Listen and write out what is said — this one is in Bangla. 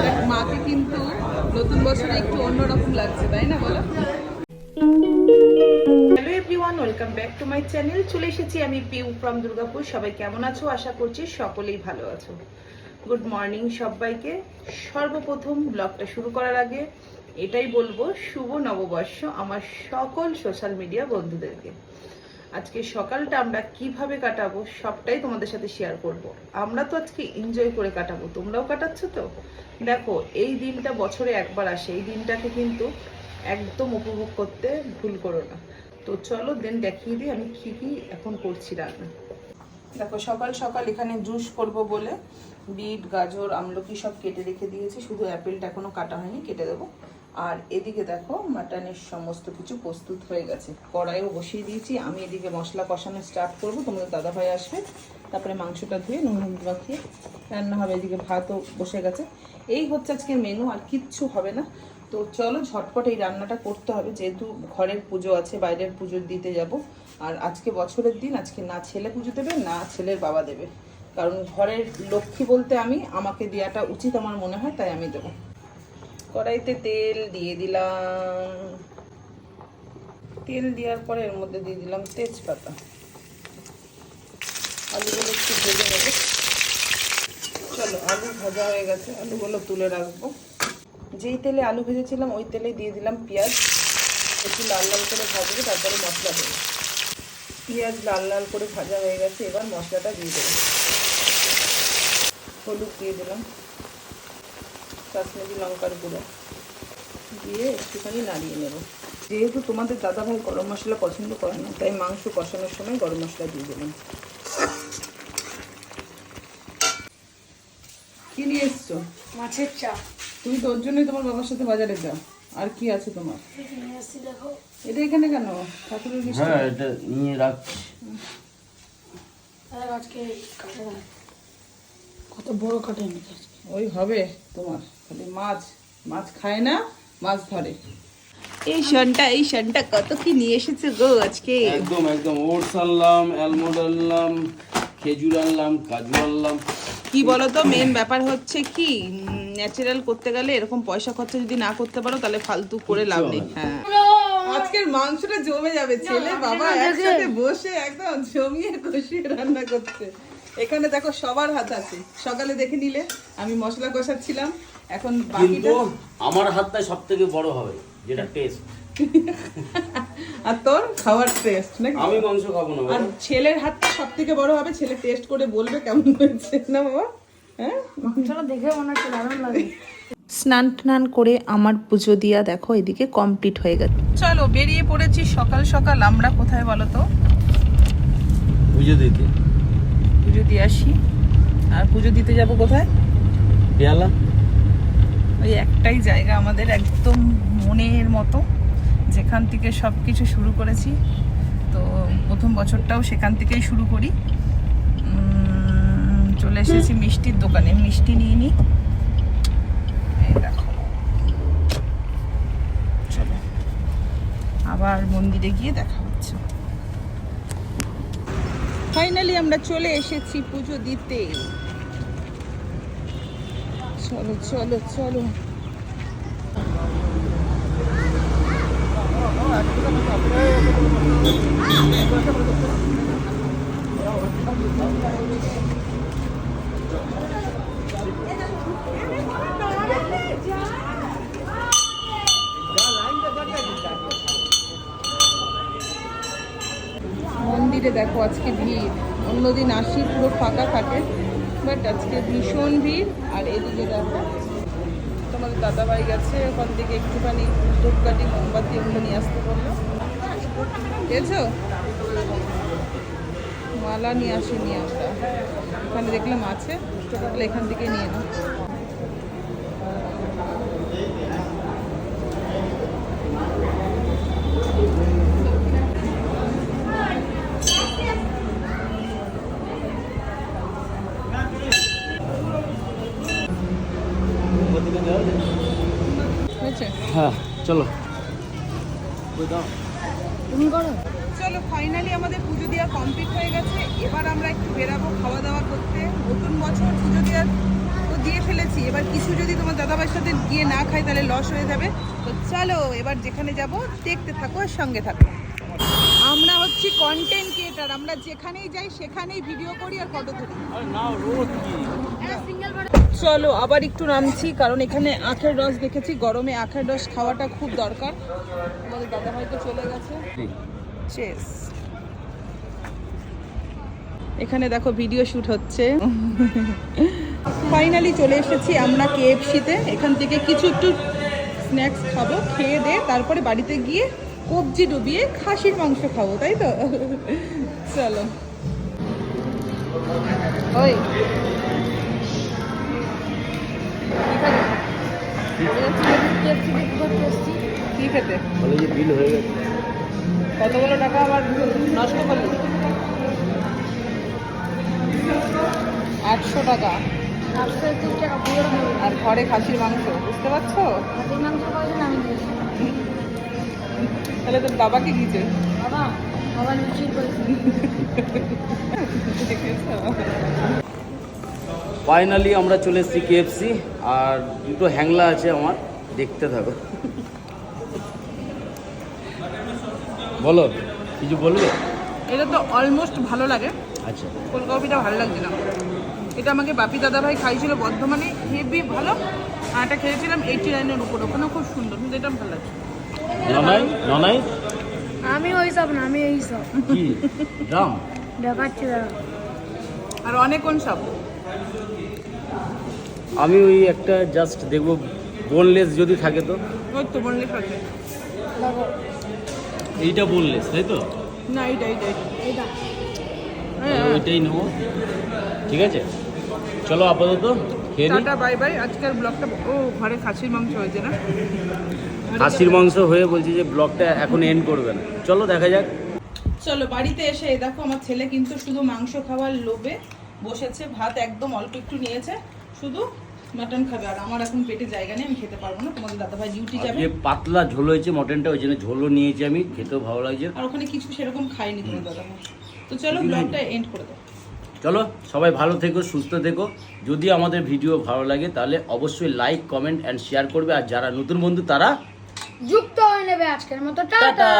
দেখ মাকে কিন্তু নতুন বছরে একটু অন্যরকম লাগছে, তাই না বলো? Hello everyone welcome back to my channel চলে এসেছি আমি পিউ ফ্রম দুর্গাপুর। সবাই কেমন আছো? আশা করছি সকলেই ভালো আছো। গুড মর্নিং সবাইকে। সর্বপ্রথম ব্লগটা শুরু করার আগে এটাই বলব, শুভ নববর্ষ আমার সকল সোশ্যাল মিডিয়া বন্ধুদেরকে। আজকে সকালটা আমরা কীভাবে কাটাবো সবটাই তোমাদের সাথে শেয়ার করব। আমরা তো আজকে এনজয় করে কাটাবো। তোমরাও কাটাচ্ছ তো? দেখো, এই দিনটা বছরে একবার আসে। এই দিনটাকে কিন্তু একদম উপভোগ করতে ভুল করো না। তো চলো দেন দেখিয়ে দিই আমি কি কি এখন করছি রান্না। দেখো, সকাল সকাল এখানে জুস করব বলে বিট, গাজর, আমলকি সব কেটে রেখে দিয়েছি। শুধু অ্যাপেলটা এখনও কাটা হয়নি, কেটে দেবো। আর এদিকে দেখো, মাটনের সমস্ত কিছু প্রস্তুত হয়ে গেছে। কড়াইও বসিয়ে দিয়েছি, আমি এদিকে মশলা কষানো স্টার্ট করব, তোমাদের দাদাভাই আসবে। তারপরে মাংসটা ধুয়ে নুন হলুদ মাখিয়ে রান্না হবে, এদিকে ভাতও বসে গেছে। এই হচ্ছে আজকে মেনু আর কিচ্ছু হবে না। তো চলো ঝটপট এই রান্নাটা করতে হবে, যেহেতু ঘরের পুজো আছে, বাইরের পুজো দিতে যাব। আর আজকে বছরের দিন, আজকে না ছেলে পুজো দেবে, না ছেলের বাবা দেবে। কারণ ঘরের লক্ষ্মী বলতে আমি, আমাকে দেওয়াটা উচিত আমার মনে হয়, তাই আমি দেবো। কড়াইতে তেল দিয়ে দিলাম। তেল দেওয়ার পরে এর মধ্যে দিয়ে দিলাম তেজপাতা। আলুগুলো একটু ভেজে নেব। চলো, আলু ভাজা হয়ে গেছে, আলুগুলো তুলে রাখব। যেই তেলে আলু ভেজেছিলাম, ওই তেলে দিয়ে দিলাম পেঁয়াজ। একটু লাল লাল করে ভাজবো, তারপরে মশলা দেবো। পেঁয়াজ লাল লাল করে ভাজা হয়ে গেছে, এবার মশলাটা দিয়ে দেবো। হলুদ দিয়ে দিলাম। কাশ্মীরি লঙ্কার গুঁড়ো। দিয়ে একটুখানি নাড়িয়ে নেব। যেহেতু তোমাদের দাদাভাই গরম মশলা পছন্দ করে না তাই মাংস কষানোর সময় গরম মশলা দিয়ে দিলাম। কি নিয়ে এসছো? মাছের চা। তুমি তো ওর জন্যই তোমার বাবার সাথে বাজারে যাও। আর কি আছে তোমার? এটা এখানে কেন? ঠাকুরের হ্যাঁ এটা নিয়ে রাখছি। আর আজকে কত বড় কাটে ওই হবে তোমার। খালি মাছ মাছ খায় না মাছ ধরে। এই শনটা এই শনটা কত কি নিয়ে এসেছে গো আজকে? একদম একদম। ওটস আনলাম অ্যালমন্ড আনলাম খেজুর আনলাম কাজু আনলাম। কি বলতো মেন ব্যাপার হচ্ছে কি ন্যাচারাল করতে গেলে এরকম পয়সা খরচা যদি না করতে পারো তাহলে ফালতু করে লাভ নেই। হ্যাঁ। আজকের মাংসটা জমে যাবে। ছেলে বাবা একসাথে বসে একদম জমিয়ে কষিয়ে রান্না করছে। এখানে দেখো সবার হাত আছে। সকালে দেখে নিলে আমি মশলা কষাচ্ছিলাম। এখন বাকিটা আমার হাতটা সব থেকে বড় হবে যেটা টেস্ট আর তোর খাওয়ার টেস্ট নাকি? আমি মাংস খাব না আর ছেলের হাতটা সব থেকে বড় হবে ছেলে টেস্ট করে বলবে কেমন হয়েছে। না বাবা? হ্যাঁ? মাংসটা দেখে মনে হচ্ছে দারুণ লাগে। স্নান টান করে আমার পুজো দিয়া দেখো এদিকে কমপ্লিট হয়ে গেছে। চলো বেরিয়ে পড়েছি সকাল সকাল। আমরা কোথায় বলো তো? পুজো দিতে। পুজো দিয়ে আসি। আর পুজো দিতে যাব কোথায়? পেয়ালা। ওই একটাই জায়গা আমাদের একদম মনের মতো। যেখান থেকে সব কিছু শুরু করেছি তো প্রথম বছরটাও সেখান থেকেই শুরু করি। চলে এসেছি মিষ্টির দোকানে। মিষ্টি নিয়ে নিই এই দেখো চলো আবার মন্দিরে গিয়ে দেখা হচ্ছে। ফাইনালি আমরা চলে এসেছি পুজো দিতে। চলো চলো চলো। মন্দিরে দেখো আজকে ভিড়। অন্যদিন আসি পুরো ফাঁকা থাকে। বাট আজকে ভীষণ ভিড়। আর এদিকে দেখো, তোমাদের দাদাভাই গেছে, ওখান থেকে একটুখানি ধূপকাঠি, মোমবাতি ওগুলো নিয়ে আসতে বলল। পেয়েছ মালা নিয়ে আসিনি আমরা। ওখানে দেখলাম আছে। এখান থেকে নিয়ে নাও। হ্যাঁ চলো। চলো ফাইনালি আমাদের পুজো দেওয়া কমপ্লিট হয়ে গেছে। এবার আমরা একটু বেরাবো খাওয়া দাওয়া করতে। নতুন বছর পুজো দেওয়ার তো দিয়ে ফেলেছি। এবার কিছু যদি তোমার দাদাভাইয়ের সাথে গিয়ে না খাই, তাহলে লস হয়ে যাবে। তো চলো, এবার যেখানে যাব, দেখতে থাকো আর সঙ্গে থাকো। আমরা হচ্ছি কন্টেন্ট ক্রিয়েটার আমরা যেখানেই যাই সেখানেই ভিডিও করি আর ফটো তুলি। চলো আবার একটু নামছি কারণ এখানে আখের রস দেখেছি গরমে আখের রস খাওয়াটা খুব দরকার। আমাদের দাদা ভাই তো চলে গেছে। চেস এখানে দেখো ভিডিও শুট হচ্ছে। ফাইনালি চলে এসেছি আমরা কেএফসিতে এখান থেকে কিছু একটু স্ন্যাক্স খাব খেয়ে দে তারপরে বাড়িতে গিয়ে কবজি ডুবিয়ে খাসির মাংস খাব, তাই তো? চলো। ওই। কতগুলো টাকা আমার নষ্ট আটশো টাকা। আর ঘরে খাসির মাংস, বুঝতে পারছ? তাহলে তোর বাবাকে দিয়েছে দেখেছ? ফাইনালি আমরা চলে এসেছি কেএফসি আর দুটো হ্যাংলা আছে আমার দেখতে থাকো। বলো কিছু বলবে? এটা তো অলমোস্ট ভালো লাগে। আচ্ছা। ফুলকপিটা ভালো লাগছে না। এটা আমাকে বাপি দাদা ভাই খাইছিল বর্ধমানে হেভি ভালো। আর এটা খেয়েছিলাম এইটি নাইনের উপর ওখানেও খুব সুন্দর কিন্তু এটা ভালো লাগছে ননাই ননাই? আমি ওই সব না আমি এই সব। কি? রাম? দেখাচ্ছি। আর অনেক কোন সব? আমি ওই একটা জাস্ট দেখব বোনলেস যদি থাকে তো। ওই তো বললে থাকে এইটা বোনলেস তাই তো? না এইটা এইটা এইটা। হ্যাঁ, ওইটাই নেব। ঠিক আছে? চলো আপাতত। টাটা বাই বাই আজকের ব্লগটা ও ঘরে খাসির মাংস হয়েছে না? খাসির মাংস হয়ে বলছি যে ব্লগটা এখন এন্ড করবে না। চলো দেখা যাক। চলো বাড়িতে এসে দেখো আমার ছেলে কিন্তু শুধু মাংস খাওয়ার লোভে বসেছে ভাত একদম অল্প একটু নিয়েছে শুধু মাটন খাবে। আর আমার এখন পেটে জায়গা নেই আমি খেতে পারব না। তোমাদের দাদাভাই ডিউটি যাবে। পাতলা ঝোল হয়েছে মটনটা ওই জন্য ঝোলও নিয়েছি আমি খেতেও ভালো লাগছে। আর ওখানে কিছু সেরকম খাইনি তোমার দাদাভাই। তো চলো ব্লগটা এন্ড করে দাও। চলো সবাই ভালো থেকো সুস্থ থেকো। যদি আমাদের ভিডিও ভালো লাগে তাহলে অবশ্যই লাইক কমেন্ট অ্যান্ড শেয়ার করবে। আর যারা নতুন বন্ধু তারা যুক্ত হয়ে নেবে আজকের মতো। টাটা!